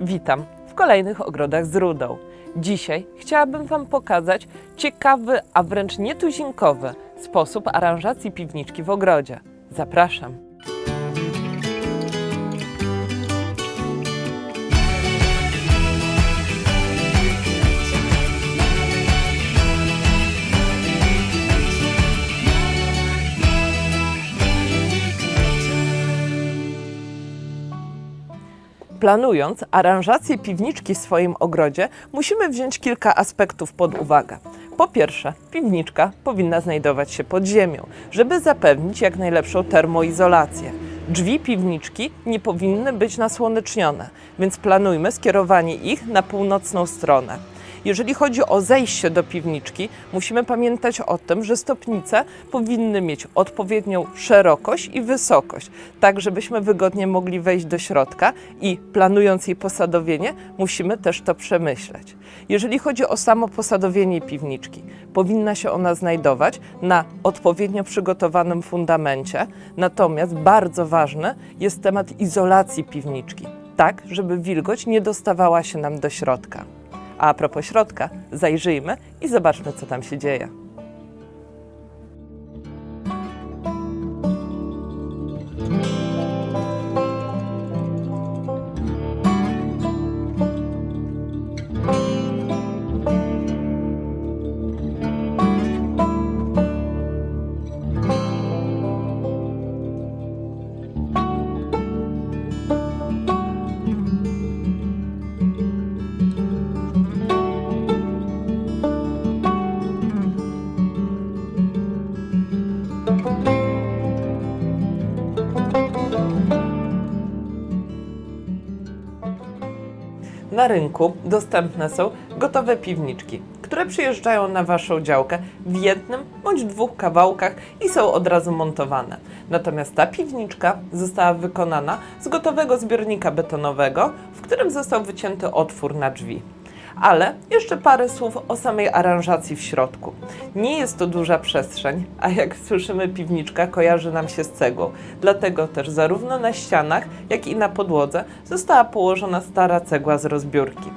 Witam w kolejnych ogrodach z rudą. Dzisiaj chciałabym Wam pokazać ciekawy, a wręcz nietuzinkowy sposób aranżacji piwniczki w ogrodzie. Zapraszam. Planując aranżację piwniczki w swoim ogrodzie, musimy wziąć kilka aspektów pod uwagę. Po pierwsze, piwniczka powinna znajdować się pod ziemią, żeby zapewnić jak najlepszą termoizolację. Drzwi piwniczki nie powinny być nasłonecznione, więc planujmy skierowanie ich na północną stronę. Jeżeli chodzi o zejście do piwniczki, musimy pamiętać o tym, że stopnice powinny mieć odpowiednią szerokość i wysokość, tak żebyśmy wygodnie mogli wejść do środka i planując jej posadowienie, musimy też to przemyśleć. Jeżeli chodzi o samo posadowienie piwniczki, powinna się ona znajdować na odpowiednio przygotowanym fundamencie, natomiast bardzo ważny jest temat izolacji piwniczki, tak żeby wilgoć nie dostawała się nam do środka. A propos środka, zajrzyjmy i zobaczmy, co tam się dzieje. Na rynku dostępne są gotowe piwniczki, które przyjeżdżają na Waszą działkę w jednym bądź dwóch kawałkach i są od razu montowane. Natomiast ta piwniczka została wykonana z gotowego zbiornika betonowego, w którym został wycięty otwór na drzwi. Ale jeszcze parę słów o samej aranżacji w środku. Nie jest to duża przestrzeń, a jak słyszymy, piwniczka kojarzy nam się z cegłą. Dlatego też zarówno na ścianach, jak i na podłodze została położona stara cegła z rozbiórki.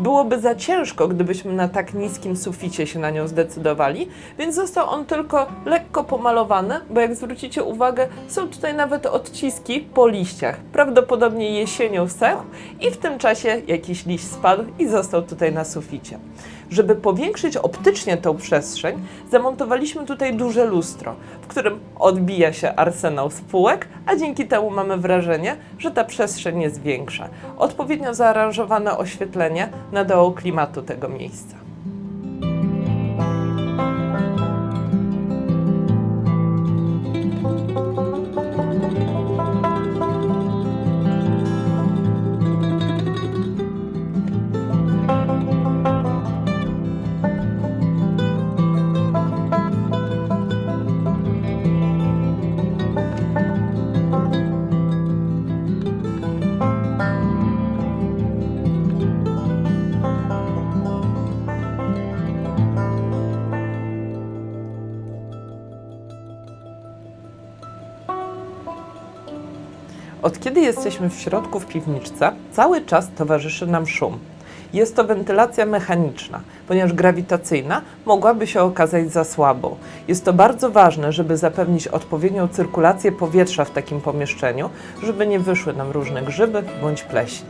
Byłoby za ciężko, gdybyśmy na tak niskim suficie się na nią zdecydowali, więc został on tylko lekko pomalowany, bo jak zwrócicie uwagę, są tutaj nawet odciski po liściach. Prawdopodobnie jesienią sechł i w tym czasie jakiś liść spadł i został tutaj na suficie. Żeby powiększyć optycznie tą przestrzeń, zamontowaliśmy tutaj duże lustro, w którym odbija się arsenał spółek, a dzięki temu mamy wrażenie, że ta przestrzeń jest większa. Odpowiednio zaaranżowane oświetlenie nadało klimatu tego miejsca. Od kiedy jesteśmy w środku w piwniczce, cały czas towarzyszy nam szum. Jest to wentylacja mechaniczna, ponieważ grawitacyjna mogłaby się okazać za słabą. Jest to bardzo ważne, żeby zapewnić odpowiednią cyrkulację powietrza w takim pomieszczeniu, żeby nie wyszły nam różne grzyby bądź pleśń.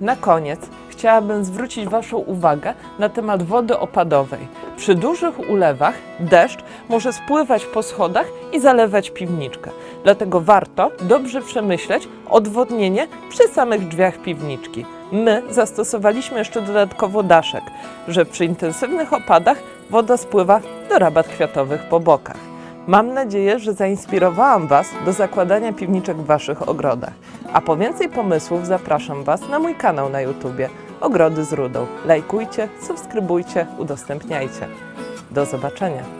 Na koniec chciałabym zwrócić Waszą uwagę na temat wody opadowej. Przy dużych ulewach deszcz może spływać po schodach i zalewać piwniczkę. Dlatego warto dobrze przemyśleć odwodnienie przy samych drzwiach piwniczki. My zastosowaliśmy jeszcze dodatkowo daszek, że przy intensywnych opadach woda spływa do rabat kwiatowych po bokach. Mam nadzieję, że zainspirowałam Was do zakładania piwniczek w Waszych ogrodach. A po więcej pomysłów zapraszam Was na mój kanał na YouTubie Ogrody z Rudą. Lajkujcie, subskrybujcie, udostępniajcie. Do zobaczenia.